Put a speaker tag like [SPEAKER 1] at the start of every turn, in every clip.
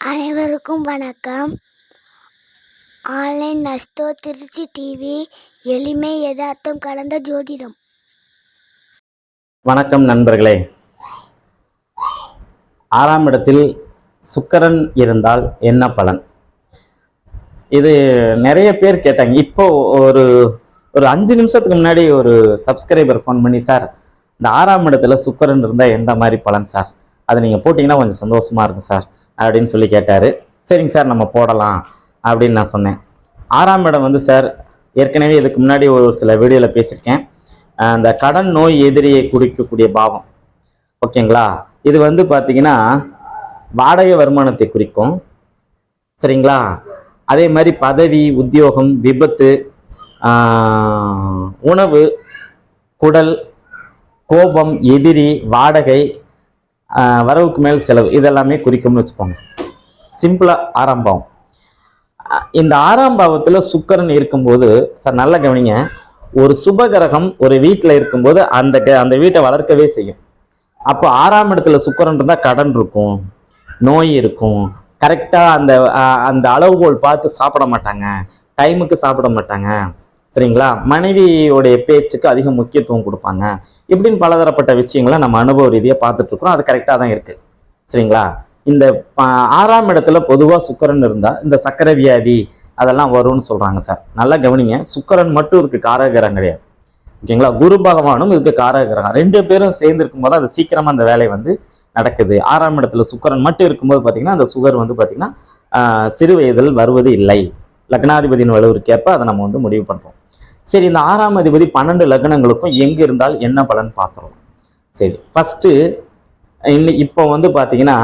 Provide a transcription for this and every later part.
[SPEAKER 1] அனைவருக்கும் வணக்கம். Online நஸ்தோ Trichy TV எளிமை யதார்த்தம் கலந்த ஜோதிடம்.
[SPEAKER 2] வணக்கம் நண்பர்களே. ஆறாம் இடத்தில் சுக்கரன் இருந்தால் என்ன பலன்? இது நிறைய பேர் கேட்டாங்க. இப்போ ஒரு ஒரு அஞ்சு நிமிஷத்துக்கு முன்னாடி ஒரு சப்ஸ்கிரைபர் ஃபோன் பண்ணி சார் இந்த ஆறாம் இடத்துல சுக்கரன் இருந்தால் எந்த மாதிரி பலன் சார்? அதை நீங்கள் போட்டிங்கன்னா கொஞ்சம் சந்தோஷமாக இருக்கும் சார் அப்படின்னு சொல்லி கேட்டார். சரிங்க சார் நம்ம போடலாம் அப்படின்னு நான் சொன்னேன். ஆறாம் இடம் வந்து சார் ஏற்கனவே இதுக்கு முன்னாடி ஒரு சில வீடியோவில் பேசியிருக்கேன். அந்த கடன் நோய் எதிரியை குறிக்கக்கூடிய பாவம். ஓகேங்களா? இது வந்து பார்த்தீங்கன்னா வாடகை வருமானத்தை குறிக்கும். சரிங்களா? அதே மாதிரி பதவி உத்தியோகம் விபத்து உணவு குடல் கோபம் எதிரி வாடகை வரவுக்கு மேல் செலவு இதெல்லாமே குறிக்கும்னு வச்சுக்கோங்க. சிம்பிளாக ஆறாம் பாவம். இந்த ஆறாம் பாவத்தில் சுக்கரன் இருக்கும்போது சார் நல்லா கவனிங்க. ஒரு சுபகிரகம் ஒரு வீட்டில் இருக்கும்போது அந்த அந்த வீட்டை வளர்க்கவே செய்யும். அப்போ ஆறாம் இடத்துல சுக்கரன் இருந்தால் கடன் இருக்கும் நோய் இருக்கும். கரெக்டாக அந்த அந்த அளவுகோல் பார்த்து சாப்பிட மாட்டாங்க. டைமுக்கு சாப்பிட மாட்டாங்க. சரிங்களா? மனைவியோடைய பேச்சுக்கு அதிக முக்கியத்துவம் கொடுப்பாங்க. இப்படின்னு பலதரப்பட்ட விஷயங்களை நம்ம அனுபவ ரீதியாக பார்த்துட்ருக்குறோம் அது கரெக்டாக தான் இருக்குது சரிங்களா? இந்த ஆறாம் இடத்துல பொதுவாக சுக்கரன் இருந்தால் இந்த சக்கரை வியாதி அதெல்லாம் வரும்னு சொல்கிறாங்க சார். நல்லா கவனிங்க. சுக்கரன் மட்டும் இதுக்கு காரகரம் கிடையாது. ஓகேங்களா? குரு பகவானும் இதுக்கு காரகரம். ரெண்டு பேரும் சேர்ந்து இருக்கும்போது அது சீக்கிரமாக அந்த வேலை வந்து நடக்குது. ஆறாம் இடத்துல சுக்கரன் மட்டும் இருக்கும்போது பார்த்தீங்கன்னா அந்த சுகர் வந்து பார்த்தீங்கன்னா சிறு வயதில் வருவது இல்லை. லக்னாதிபதியின் வலுவிற்கேற்ப அதை நம்ம வந்து முடிவு பண்ணுறோம் சரி இந்த ஆறாம் அதிபதி பன்னெண்டு லக்னங்களுக்கும் எங்கே இருந்தால் என்ன பலன் பார்த்துருவோம் சரி ஃபஸ்ட்டு இன்னி இப்போ வந்து பார்த்தீங்கன்னா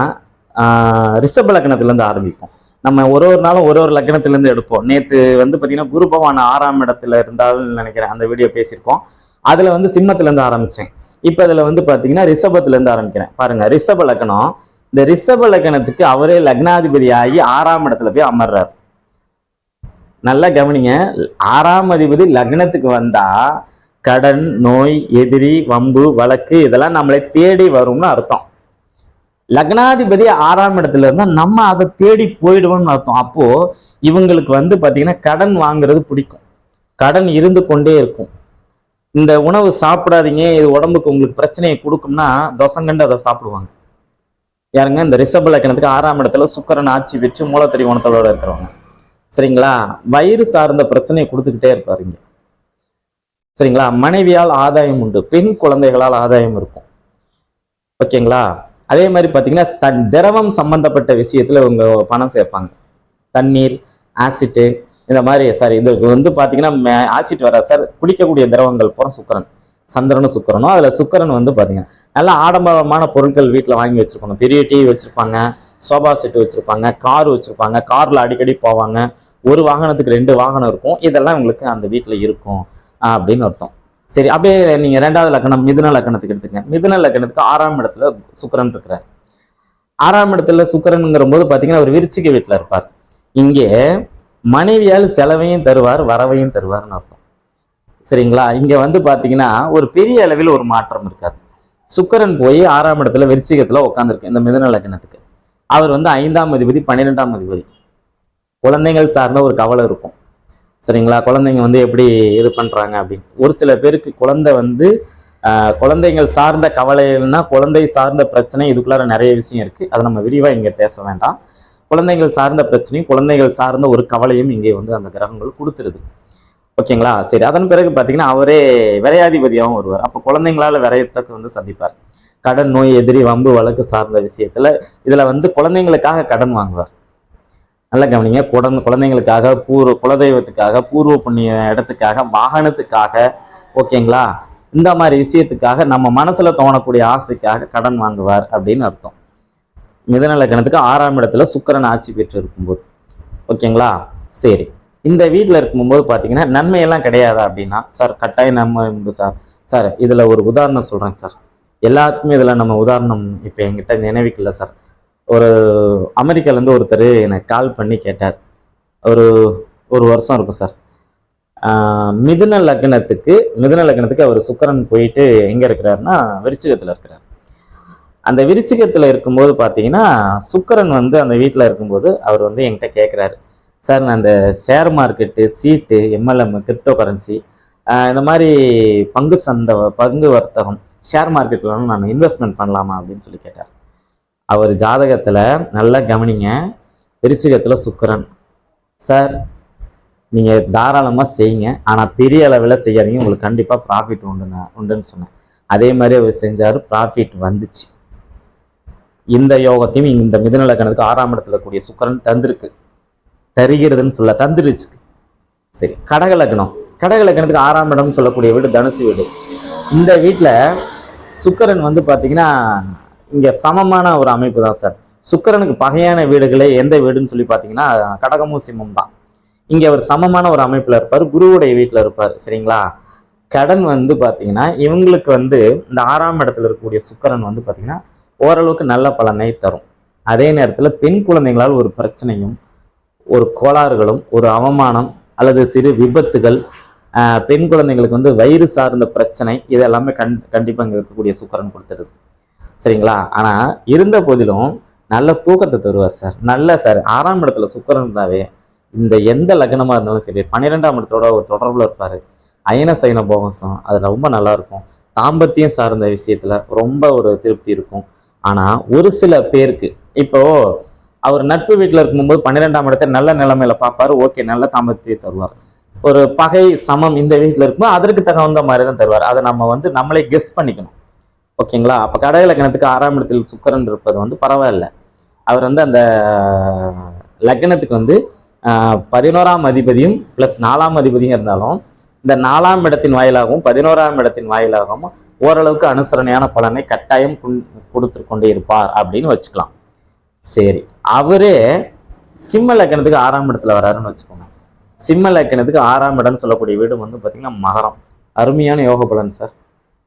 [SPEAKER 2] ரிஷப லக்னத்துலேருந்து ஆரம்பிப்போம். நம்ம ஒரு ஒரு நாளும் ஒரு ஒரு லக்னத்திலேருந்து எடுப்போம். நேற்று வந்து பார்த்தீங்கன்னா குரு பகவான் ஆறாம் இடத்துல இருந்தாலும் நினைக்கிறேன் அந்த வீடியோ பேசியிருக்கோம். அதில் வந்து சிம்மத்துலேருந்து ஆரம்பித்தேன் இப்போ அதில் வந்து பார்த்தீங்கன்னா ரிஷபத்துலேருந்து ஆரம்பிக்கிறேன். பாருங்கள் ரிஷப லக்னம் இந்த ரிஷப லக்னத்துக்கு அவரே லக்னாதிபதி ஆகி ஆறாம் இடத்துல போய் அமர்றார். நல்லா கவனிங்க. ஆறாம் அதிபதி லக்னத்துக்கு வந்தா கடன் நோய் எதிரி வம்பு வழக்கு இதெல்லாம் நம்மளை தேடி வரும்னு அர்த்தம். லக்னாதிபதி ஆறாம் இடத்துல இருந்தா நம்ம அதை தேடி போயிடுவோம்னு அர்த்தம். அப்போ இவங்களுக்கு வந்து பாத்தீங்கன்னா கடன் வாங்குறது பிடிக்கும். கடன் இருந்து கொண்டே இருக்கும். இந்த உணவு சாப்பிடாதீங்க இது உடம்புக்கு உங்களுக்கு பிரச்சனையை கொடுக்கும்னா தோசங்கண்டு அதை சாப்பிடுவாங்க. யாருங்க? இந்த ரிஷப லக்னத்துக்கு ஆறாம் இடத்துல சுக்கரன் ஆட்சி வச்சு மூலத்தறி குணத்தோட இருக்கிறவங்க. சரிங்களா? வயிறு சார்ந்த பிரச்சனையை கொடுத்துக்கிட்டே இருப்பாருங்க சரிங்களா? மனைவியால் ஆதாயம் உண்டு. பெண் குழந்தைகளால் ஆதாயம் இருக்கும். ஓகேங்களா? அதே மாதிரி பார்த்தீங்கன்னா தன் திரவம் சம்பந்தப்பட்ட விஷயத்தில் இவங்க பணம் சேர்ப்பாங்க. தண்ணீர் ஆசிட்டு இந்த மாதிரி சார் இது வந்து பார்த்தீங்கன்னா ஆசிட் வர சார் குடிக்கக்கூடிய திரவங்கள் பூரா சுக்கரன். சந்திரனும் சுக்கரனும். அதில் சுக்கரன் வந்து பார்த்தீங்கன்னா நல்லா ஆடம்பரமான பொருட்கள் வீட்டில் வாங்கி வச்சுருக்கணும். பெரிய டிவி வச்சுருப்பாங்க. சோபா செட் வச்சுருப்பாங்க கார் வச்சுருப்பாங்க காரில் அடிக்கடி போவாங்க. ஒரு வாகனத்துக்கு ரெண்டு வாகனம் இருக்கும். இதெல்லாம் உங்களுக்கு அந்த வீட்டில் இருக்கும் அப்படின்னு அர்த்தம். சரி அப்படியே நீங்கள் ரெண்டாவது லக்கணம் மிதுன லக்கணத்துக்கு எடுத்துக்கங்க. மிதுன லக்கணத்துக்கு ஆறாம் இடத்துல சுக்கரன் இருக்கிறார். ஆறாம் இடத்துல சுக்கிரனுங்கிற போது பார்த்தீங்கன்னா ஒரு விருச்சிக வீட்டில் இருப்பார். இங்கே மனைவியால் செலவையும் தருவார் வரவையும் தருவார்னு அர்த்தம். சரிங்களா? இங்கே வந்து பார்த்தீங்கன்னா ஒரு பெரிய அளவில் ஒரு மாற்றம் இருக்காது. சுக்கரன் போய் ஆறாம் இடத்துல விருச்சிகத்துல உட்காந்துருக்கு இந்த மிதுன லக்கணத்துக்கு. அவர் வந்து ஐந்தாம் அதிபதி பன்னிரெண்டாம் அதிபதி. குழந்தைகள் சார்ந்த ஒரு கவலை இருக்கும். சரிங்களா? குழந்தைங்க வந்து எப்படி இது பண்ணுறாங்க அப்படின்னு. ஒரு சில பேருக்கு குழந்தை வந்து குழந்தைகள் சார்ந்த கவலைகள்னா குழந்தை சார்ந்த பிரச்சனை இதுக்குள்ளார நிறைய விஷயம் இருக்குது அதை நம்ம விரிவாக இங்கே பேச வேண்டாம். குழந்தைகள் சார்ந்த பிரச்சனையும் குழந்தைகள் சார்ந்த ஒரு கவலையும் இங்கே வந்து அந்த கிரகங்கள் கொடுத்துருது. ஓகேங்களா? சரி அதன் பிறகு பார்த்தீங்கன்னா அவரே விரையாதிபதியாகவும் வருவார். அப்போ குழந்தைங்களால விரையத்தக்கு வந்து சந்திப்பார். கடன் நோய் எதிரி வம்பு வழக்கு சார்ந்த விஷயத்துல இதுல வந்து குழந்தைங்களுக்காக கடன் வாங்குவார். நல்ல கவனிங்க. குழந்த குழந்தைங்களுக்காக பூர்வ குலதெய்வத்துக்காக பூர்வ புண்ணிய இடத்துக்காக வாகனத்துக்காக ஓகேங்களா? இந்த மாதிரி விஷயத்துக்காக நம்ம மனசுல தோணக்கூடிய ஆசைக்காக கடன் வாங்குவார் அப்படின்னு அர்த்தம். மிதன லக்கணத்துக்கு ஆறாம் இடத்துல சுக்கரன் ஆட்சி பெற்று இருக்கும்போது. ஓகேங்களா? சரி. இந்த வீட்டில் இருக்கும்போது பார்த்தீங்கன்னா நன்மையெல்லாம் கிடையாதா அப்படின்னா சார் கட்டாய நன்மை உண்டு சார். சார் இதில் ஒரு உதாரணம் சொல்கிறேன் சார். எல்லாத்துக்குமே இதில் நம்ம உதாரணம் இப்போ என்கிட்ட நினைவுக்கில்லை சார் ஒரு அமெரிக்காலேருந்து ஒருத்தர் எனக்கு கால் பண்ணி கேட்டார். ஒரு ஒரு வருஷம் இருக்கும் சார் மிதுன லக்னத்துக்கு மிதுன லக்னத்துக்கு அவர் சுக்கரன் போயிட்டு எங்கே இருக்கிறாருன்னா விருச்சிகத்தில் இருக்கிறார். அந்த விருச்சிகத்தில் இருக்கும்போது பார்த்தீங்கன்னா சுக்கரன் வந்து அந்த வீட்டில் இருக்கும்போது அவர் வந்து என்கிட்ட கேட்குறாரு சார் நான் அந்த ஷேர் மார்க்கெட்டு சீட்டு எம்எல்எம் கிரிப்டோ கரன்சி இந்த மாதிரி பங்கு சந்தை பங்கு வர்த்தகம் ஷேர் மார்க்கெட்டில் நான் இன்வெஸ்ட்மெண்ட் பண்ணலாமா அப்படின்னு சொல்லி கேட்டார். அவர் ஜாதகத்தில் நல்லா கவனிங்க. விருச்சிகத்தில் சுக்கரன். சார் நீங்கள் தாராளமாக செய்யுங்க. ஆனால் பெரிய அளவில் செய்யாதீங்க. உங்களுக்கு கண்டிப்பாக ப்ராஃபிட் உண்டுண்ணா உண்டுன்னு சொன்னேன். அதே மாதிரி அவர் செஞ்சார் ப்ராஃபிட் வந்துச்சு. இந்த யோகத்தையும் இந்த மிதநல கணக்கு ஆறாம் இடத்துல கூடிய சுக்கரன் தந்திருக்கு. தருகிறதுன்னு சொல்ல தந்துருச்சு. சரி கடக லக்னம். கடகலக்கணத்துக்கு ஆறாம் இடம் சொல்லக்கூடிய வீடு தனுசு வீடு. இந்த வீட்டில் சுக்கரன் வந்து பார்த்தீங்கன்னா இங்கே சமமான ஒரு அமைப்பு தான் சார். சுக்கரனுக்கு பகையான வீடுகளே எந்த வீடுன்னு சொல்லி பார்த்தீங்கன்னா கடகமும் சிம்மம் தான். இங்கே அவர் சமமான ஒரு அமைப்பில் இருப்பார் குருவுடைய வீட்டில் இருப்பார் சரிங்களா? கடன் வந்து பார்த்தீங்கன்னா இவங்களுக்கு வந்து இந்த ஆறாம் இடத்துல இருக்கக்கூடிய சுக்கரன் வந்து பார்த்தீங்கன்னா ஓரளவுக்கு நல்ல பலனை தரும். அதே நேரத்தில் பெண் குழந்தைங்களால் ஒரு பிரச்சனையும் ஒரு கோளாறுகளும் ஒரு அவமானம் அல்லது சிறு விபத்துகள் பெண் குழந்தைங்களுக்கு வந்து வயிறு சார்ந்த பிரச்சனை இது எல்லாமே கண் கண்டிப்பாக இங்கே இருக்கக்கூடிய சுக்கரன் கொடுத்துருது. சரிங்களா? ஆனால் இருந்த போதிலும் நல்ல தூக்கத்தை தருவார் சார். நல்ல சார். ஆறாம் இடத்துல சுக்கரன் இருந்தாவே இந்த எந்த லக்னமாக இருந்தாலும் சரி பன்னிரெண்டாம் இடத்தோட ஒரு தொடர்பில் இருப்பார். அயன சைன போகசம் அது ரொம்ப நல்லாயிருக்கும். தாம்பத்தியம் சார்ந்த விஷயத்தில் ரொம்ப ஒரு திருப்தி இருக்கும். ஆனால் ஒரு சில பேருக்கு இப்போ அவர் நட்பு வீட்டில் இருக்கும்போது பன்னிரெண்டாம் இடத்த நல்ல நிலைமையில பார்ப்பாரு ஓகே நல்ல தாம்பத்தியம் தருவார். ஒரு பகை சமம் இந்த வீட்டில் இருக்குமோ அதற்கு தகுந்த மாதிரி தான் தருவார். அதை நம்ம வந்து நம்மளே கெஸ் பண்ணிக்கணும். ஓகேங்களா? அப்போ கடக லக்னத்துக்கு ஆறாம் இடத்தில் சுக்கரன் இருப்பது வந்து பரவாயில்ல. அவர் வந்து அந்த லக்னத்துக்கு வந்து பதினோராம் அதிபதியும் ப்ளஸ் நாலாம் அதிபதியும் இருந்தாலும் இந்த நாலாம் இடத்தின் வாயிலாகவும் பதினோராம் இடத்தின் வாயிலாகவும் ஓரளவுக்கு அனுசரணையான பலனை கட்டாயம் கொடுத்து கொண்டே இருப்பார் அப்படின்னு வச்சுக்கலாம். சரி. அவரே சிம்ம லக்கணத்துக்கு ஆறாம் இடத்துல வராருன்னு வச்சுக்கோங்க. சிம்ம லக்கணத்துக்கு ஆறாம் இடம்னு சொல்லக்கூடிய வீடு வந்து பார்த்தீங்கன்னா மகரம். அருமையான யோக பலன் சார்.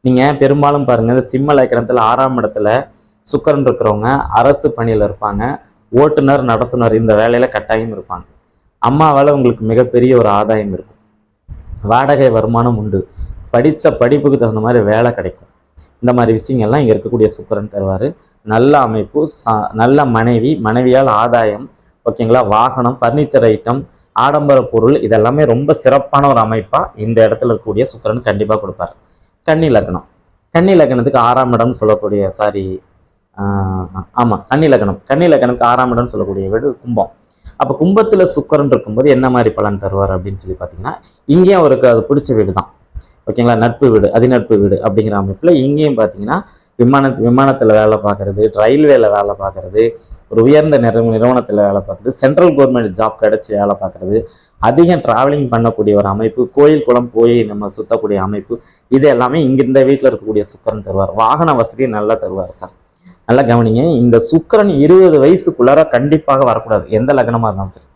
[SPEAKER 2] நீங்கள் பெரும்பாலும் பாருங்கள் இந்த சிம்ம லக்கணத்தில் ஆறாம் இடத்துல சுக்கரன் இருக்கிறவங்க அரசு பணியில் இருப்பாங்க ஓட்டுநர் நடத்துனர் இந்த வேலையில் கட்டாயம் இருப்பாங்க. அம்மாவால் உங்களுக்கு மிகப்பெரிய ஒரு ஆதாயம் இருக்கும். வாடகை வருமானம் உண்டு. படித்த படிப்புக்கு தகுந்த மாதிரி வேலை கிடைக்கும். இந்த மாதிரி விஷயங்கள்லாம் இங்கே இருக்கக்கூடிய சுக்கரன் தருவார். நல்ல அமைப்பு ச- நல்ல மனைவி மனைவியால் ஆதாயம் ஓகேங்களா? வாகனம் ஃபர்னிச்சர் ஐட்டம் ஆடம்பர பொருள் இதெல்லாமே ரொம்ப சிறப்பான ஒரு அமைப்பாக இந்த இடத்துல இருக்கக்கூடிய சுக்கரன் கண்டிப்பாக கொடுப்பார். கன்னி லக்னம். கன்னி லக்னத்துக்கு ஆறாம் இடம் சொல்லக்கூடிய சாரி ஆமாம் கன்னி லக்னம். கன்னி லக்னத்துக்கு ஆறாம் இடம் சொல்லக்கூடிய வீடு கும்பம். அப்போ கும்பத்தில் சுக்கரன் இருக்கும்போது என்ன மாதிரி பலன் தருவார் அப்படின்னு சொல்லி பார்த்தீங்கன்னா இங்கேயும் அவருக்கு அது பிடிச்ச வீடு தான் ஓகேங்களா? நட்பு வீடு அதிநட்பு வீடு அப்படிங்கிற அமைப்பில் இங்கேயும் பார்த்தீங்கன்னா விமான விமானத்தில் வேலை பார்க்குறது ரயில்வேல வேலை பார்க்குறது ஒரு உயர்ந்த நிறுவ நிறுவனத்தில் வேலை பார்க்குறது சென்ட்ரல் கவர்மெண்ட் ஜாப் கிடச்சி வேலை பார்க்குறது அதிகம் ட்ராவலிங் பண்ணக்கூடிய ஒரு அமைப்பு கோயில் குளம் போய் நம்ம சுற்றக்கூடிய அமைப்பு இது எல்லாமே இங்க இந்த வீட்டில் இருக்கக்கூடிய சுக்கரன் தருவார். வாகன வசதி நல்லா தருவார் சார். நல்லா கவனிங்க இந்த சுக்கிரன் இருபது வயசுக்குள்ளார கண்டிப்பாக வரக்கூடாது. எந்த லக்னமாக இருந்தாலும் சரி.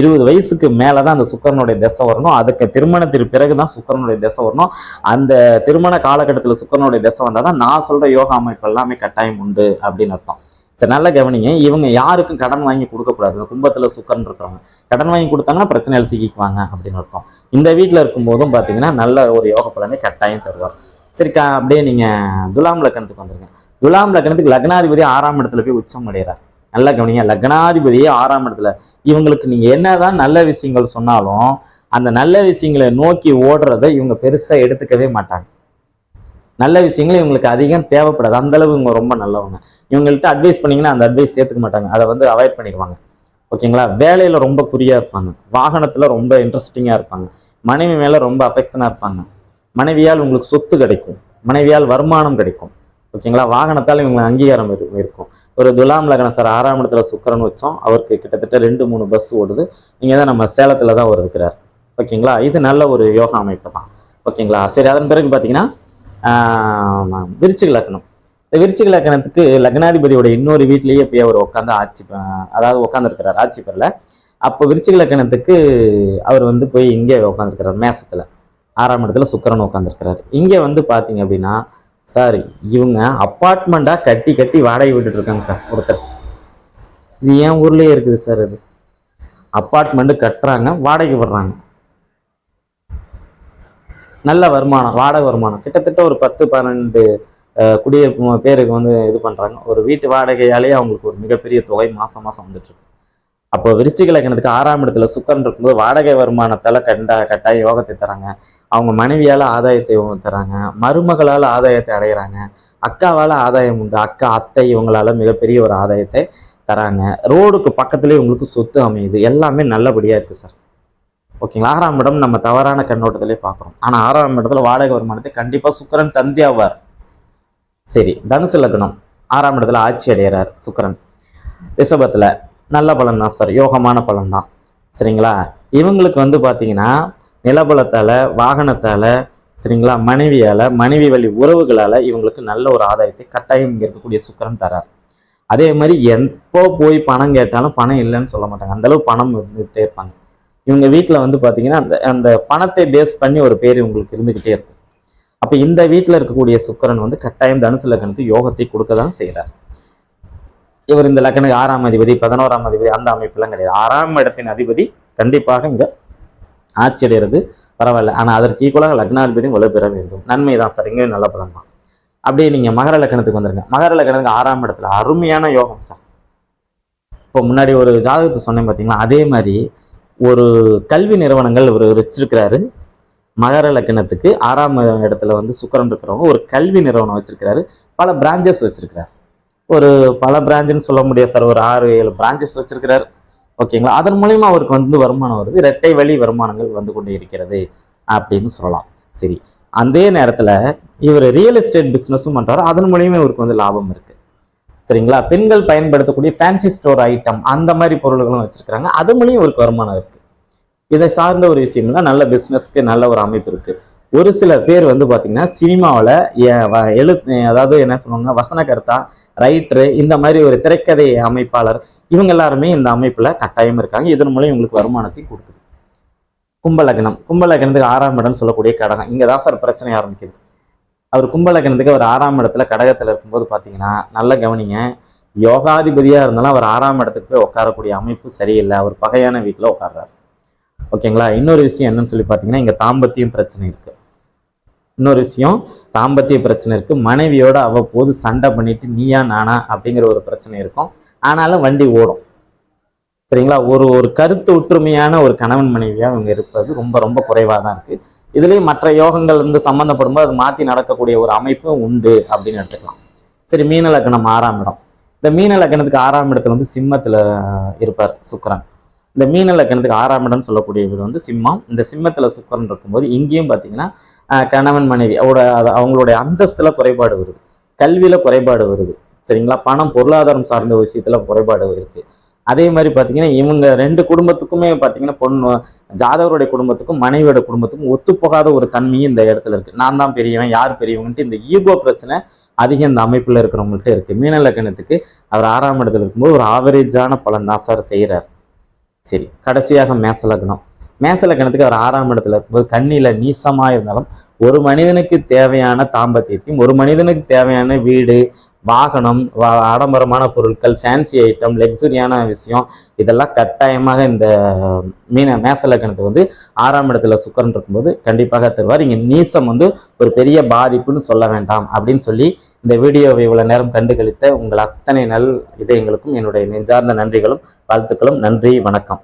[SPEAKER 2] இருபது வயசுக்கு மேலே தான் அந்த சுக்கரனுடைய திசை வரணும். அதுக்கு திருமணத்திற்கு பிறகு தான் சுக்கரனுடைய திசை வரணும். அந்த திருமண காலகட்டத்தில் சுக்கரனுடைய திசை வந்தால் தான் நான் சொல்கிற யோகா அமைப்பு எல்லாமே கட்டாயம் உண்டு அப்படின்னு அர்த்தம். சரி நல்லா கவனிங்க. இவங்க யாருக்கும் கடன் வாங்கி கொடுக்கக்கூடாது இந்த கும்பத்தில் சுக்கரன் இருக்கிறவங்க. கடன் வாங்கி கொடுத்தாங்கன்னா பிரச்சனையில் சிக்கிக்குவாங்க அப்படின்னு அர்த்தம். இந்த வீட்டில் இருக்கும்போதும் பார்த்தீங்கன்னா நல்ல ஒரு யோக பலனை கட்டாயம் தருவார். சரி அப்படியே நீங்கள் துலாம் லக்னத்துக்கு வந்துருங்க. துலாம் லக்னத்துக்கு லக்னாதிபதி ஆறாம் இடத்துல போய் உச்சம் அடைகிறார். நல்லா கவனிங்க லக்னாதிபதியே ஆறாம் இடத்துல. இவங்களுக்கு நீங்கள் என்னதான் நல்ல விஷயங்கள் சொன்னாலும் அந்த நல்ல விஷயங்களை நோக்கி ஓடுறதை இவங்க பெருசாக எடுத்துக்கவே மாட்டாங்க. நல்ல விஷயங்கள் இவங்களுக்கு அதிகம் தேவைப்படாது. அந்தளவு இவங்க ரொம்ப நல்லவங்க. இவங்கள்ட்ட அட்வைஸ் பண்ணிங்கன்னா அந்த அட்வைஸ் சேர்த்துக்க மாட்டாங்க. அதை வந்து அவாய்ட் பண்ணிடுவாங்க. ஓகேங்களா? வேலையில் ரொம்ப குறியாக இருப்பாங்க. வாகனத்தில் ரொம்ப இன்ட்ரெஸ்டிங்காக இருப்பாங்க. மனைவி மேலே ரொம்ப அஃபெக்ஷனாக இருப்பாங்க. மனைவியால் உங்களுக்கு சொத்து கிடைக்கும். மனைவியால் வருமானம் கிடைக்கும். ஓகேங்களா? வாகனத்தால் இவங்களுக்கு அங்கீகாரம் இருக்கும். ஒரு துலாம் லக்னம் சார் ஆறாம் இடத்துல சுக்கரன் வச்சோம். அவருக்கு கிட்டத்தட்ட ரெண்டு மூணு பஸ் ஓடுது. இங்கே தான் நம்ம சேலத்தில் தான் அவர் இருக்கிறார். ஓகேங்களா? இது நல்ல ஒரு யோகா அமைப்பு தான். ஓகேங்களா? சரி அதன் பிறகு பார்த்தீங்கன்னா ஆஹ், விருச்சிக லக்னம். இந்த விருச்சிக லக்னத்துக்கு லக்னாதிபதியோட இன்னொரு வீட்லேயே போய் அவர் உட்காந்து ஆட்சி அதாவது உட்காந்துருக்கிறார் ஆட்சி பெறல. அப்போ விருச்சிக லக்னத்துக்கு அவர் வந்து போய் இங்கே உட்காந்துருக்கிறார் மேசத்தில். ஆறாம் இடத்துல சுக்கரன் உட்காந்துருக்கிறார் இங்கே வந்து பார்த்தீங்க அப்படின்னா சார் இவங்க அப்பார்ட்மெண்ட்டாக கட்டி கட்டி வாடகை விட்டுட்டு இருக்காங்க சார் ஒருத்தர். இது ஏன் ஊர்லேயே இருக்குது சார் இது. அப்பார்ட்மெண்ட்டு கட்டுறாங்க வாடகை விடுறாங்க. நல்ல வருமானம் வாடகை வருமானம். கிட்டத்தட்ட ஒரு பத்து பன்னெண்டு குடியிருப்பு பேருக்கு வந்து இது பண்ணுறாங்க ஒரு வீட்டு வாடகையாலேயே அவங்களுக்கு ஒரு மிகப்பெரிய தொகை மாதம் மாதம் வந்துட்டுருக்கு அப்போ விருச்சிக லக்னத்துக்கு ஆறாம் இடத்துல சுக்கரன் இருக்கும்போது வாடகை வருமானத்தால் கண்டா கட்டாய யோகத்தை தராங்க. அவங்க மனைவியால் ஆதாயத்தை தராங்க. மருமகளால் ஆதாயத்தை அடைகிறாங்க அக்காவால் ஆதாயம் உண்டு. அக்கா அத்தை இவங்களால் மிகப்பெரிய ஒரு ஆதாயத்தை தராங்க. ரோடுக்கு பக்கத்துலேயே உங்களுக்கு சொத்து அமையுது. எல்லாமே நல்லபடியாக இருக்கு சார். ஓகேங்களா? ஆறாம் இடம் நம்ம தவறான கண்ணோட்டத்திலே பார்க்குறோம். ஆனால் ஆறாம் இடத்துல வாடகை வருமானத்தை கண்டிப்பாக சுக்கரன் தந்தியாவார் சரி தனுசு லக்னம் ஆறாம் இடத்துல ஆட்சி அடைகிறார் சுக்கரன். ரிஷபத்தில் நல்ல பலன் தான் சார் யோகமான பலன் தான் சரிங்களா? இவங்களுக்கு வந்து பார்த்தீங்கன்னா நிலபலத்தால் வாகனத்தால் சரிங்களா மனைவியால் மனைவி வழி உறவுகளால் இவங்களுக்கு நல்ல ஒரு ஆதாயத்தை கட்டாயம் இங்கே இருக்கக்கூடிய சுக்கரன் தரார். அதே மாதிரி எப்போ போய் பணம் கேட்டாலும் பணம் இல்லைன்னு சொல்ல மாட்டாங்க. அந்தளவு பணம் இருந்துகிட்டே இருப்பாங்க. இவங்க வீட்டில் வந்து பார்த்தீங்கன்னா அந்த அந்த பணத்தை பேஸ் பண்ணி ஒரு பேர் இவங்களுக்கு இருந்துக்கிட்டே இருக்கும். அப்போ இந்த வீட்டில் இருக்கக்கூடிய சுக்கரன் வந்து கட்டாயம் தனுசு லக்னத்துக்கு யோகத்தை கொடுக்க தான் செய்கிறார் இவர் இந்த லக்னுக்கு ஆறாம் அதிபதி பதினோராம் அதிபதி அந்த அமைப்பெல்லாம் கிடையாது. ஆறாம் இடத்தின் அதிபதி கண்டிப்பாக இங்கே ஆட்சி அடைகிறது பரவாயில்ல. ஆனால் அதற்கு ஈக்குவலாக லக்னாதிபதியும் வலுப்பெற வேண்டும். நன்மை தான் சார். இங்கேயும் நல்ல பலன் தான். அப்படியே நீங்கள் மகர லக்னத்துக்கு வந்துருங்க. மகர லக்னத்துக்கு ஆறாம் இடத்துல அருமையான யோகம் சார். இப்போ முன்னாடி ஒரு ஜாதகத்தை சொன்னேன் பார்த்தீங்களா அதே மாதிரி ஒரு கல்வி நிறுவனங்கள் இவர் வச்சிருக்கிறாரு. மகர லக்னத்துக்கு ஆறாம் இடத்துல வந்து சுக்கிரன் இருக்கிறவங்க ஒரு கல்வி நிறுவனம் வச்சிருக்கிறாரு. பல பிரான்ச்சஸ் வச்சிருக்கிறாரு. ஒரு பல பிரான்ச்சுன்னு சொல்ல முடியாது சார் ஒரு ஆறு ஏழு பிரான்ச்சஸ் வச்சிருக்கிறார். ஓகேங்களா அதன் மூலயமா அவருக்கு வந்து வருமானம் வருது. இரட்டை வழி வருமானங்கள் வந்து கொண்டு இருக்கிறது அப்படின்னு சொல்லலாம். சரி. அதே நேரத்தில் இவர் ரியல் எஸ்டேட் பிஸ்னஸும் பண்ணுறாரு அதன் மூலியமா இவருக்கு வந்து லாபம் இருக்குது சரிங்களா? பெண்கள் பயன்படுத்தக்கூடிய ஃபேன்சி ஸ்டோர் ஐட்டம் அந்த மாதிரி பொருள்களும் வச்சுருக்கிறாங்க. அது மூலியம் இவருக்கு வருமானம் இருக்குது இதை சார்ந்த ஒரு விஷயம்னா நல்ல பிஸ்னஸ்க்கு நல்ல ஒரு அமைப்பு இருக்குது ஒரு சில பேர் வந்து பார்த்தீங்கன்னா சினிமாவில் எழு அதாவது என்ன சொல்லுவாங்க வசனகர்த்தா ரைட்ரு இந்த மாதிரி ஒரு திரைக்கதை அமைப்பாளர் இவங்க எல்லாருமே இந்த அமைப்பில் கட்டாயம் இருக்காங்க. இதன் மூலம் இவங்களுக்கு வருமானத்தை கொடுக்குது. கும்பலக்னம். கும்பலக்னத்துக்கு ஆறாம் இடம்னு சொல்லக்கூடிய கடகம். இங்கே தான் சார் பிரச்சனை ஆரம்பிக்குது. அவர் கும்பலக்னத்துக்கு அவர் ஆறாம் இடத்துல கடகத்தில் இருக்கும்போது பார்த்தீங்கன்னா நல்ல கவனிங்க. யோகாதிபதியாக இருந்தாலும் அவர் ஆறாம் இடத்துக்கு போய் உட்காரக்கூடிய அமைப்பு சரியில்லை. அவர் பகையான வீட்டில் உட்கார்றாரு. ஓகேங்களா? இன்னொரு விஷயம் என்னன்னு சொல்லி பார்த்தீங்கன்னா இங்கே தாம்பத்தியம் பிரச்சனை இருக்கு. இன்னொரு விஷயம் தாம்பத்திய பிரச்சனை இருக்கு. மனைவியோட அவ்வப்போது சண்டை பண்ணிட்டு நீயா நானா அப்படிங்கிற ஒரு பிரச்சனை இருக்கும். ஆனாலும் வண்டி ஓடும். சரிங்களா? ஒரு ஒரு கருத்து ஒற்றுமையான ஒரு கணவன் மனைவியா இவங்க இருப்பது ரொம்ப ரொம்ப குறைவாக தான் இருக்கு. இதுலேயும் மற்ற யோகங்கள் வந்து சம்மந்தப்படும்போது அது மாற்றி நடக்கக்கூடிய ஒரு அமைப்பு உண்டு அப்படின்னு எடுத்துக்கலாம். சரி மீன லக்னம் ஆறாம் இடம். இந்த மீன லக்னத்துக்கு ஆறாம் இடத்துல வந்து சிம்மத்தில் இருப்பார் சுக்கரன். இந்த மீன லக்னத்துக்கு ஆறாம் இடம் சொல்லக்கூடிய வீடு வந்து சிம்மம். இந்த சிம்மத்தில் சுக்கரன் இருக்கும்போது இங்கேயும் பார்த்தீங்கன்னா கணவன் மனைவி அவட அவங்களுடைய அந்தஸ்தில் குறைபாடு வருது. கல்வியில் குறைபாடு வருது. சரிங்களா? பணம் பொருளாதாரம் சார்ந்த விஷயத்தில் குறைபாடு இருக்கு. அதே மாதிரி பார்த்தீங்கன்னா இவங்க ரெண்டு குடும்பத்துக்குமே பார்த்தீங்கன்னா பொண்ணு ஜாதவருடைய குடும்பத்துக்கும் மனைவியோட குடும்பத்துக்கும் ஒத்துப்போகாத ஒரு தன்மையும் இந்த இடத்துல இருக்குது நான் தான் பெரியவன் யார் பெரியவங்கன்ட்டு இந்த ஈகோ பிரச்சனை அதிகம் இந்த அமைப்பில் இருக்கிறவங்கள்ட்ட இருக்குது மீனலக்கணத்துக்கு அவர் ஆறாம் இடத்துல இருக்கும்போது ஒரு ஆவரேஜான பலன் தான் சார் செய்கிறார் சரி கடைசியாக மேச லக்னம். மேச லக்னத்துக்கு அவர் ஆறாம் இடத்துல இருக்கும்போது கண்ணில நீசமா இருந்தாலும் ஒரு மனிதனுக்கு தேவையான தாம்பத்தியத்தையும் ஒரு மனிதனுக்கு தேவையான வீடு வாகனம் வா- ஆடம்பரமான பொருட்கள் ஃபேன்சி ஐட்டம் லக்ஸுரியான விஷயம் இதெல்லாம் கட்டாயமாக இந்த மீன மேச லக்னத்துக்கு வந்து ஆறாம் இடத்துல சுக்கரன் இருக்கும்போது கண்டிப்பாக தருவார். இங்கே நீசம் வந்து ஒரு பெரிய பாதிப்புன்னு சொல்ல வேண்டாம் அப்படின்னு சொல்லி இந்த வீடியோவை இவ்வளோ நேரம் கண்டு கழித்த உங்கள் அத்தனை நல் இதயங்களுக்கும் என்னுடைய நெஞ்சார்ந்த நன்றிகளும் வாழ்த்துக்களும் நன்றி வணக்கம்.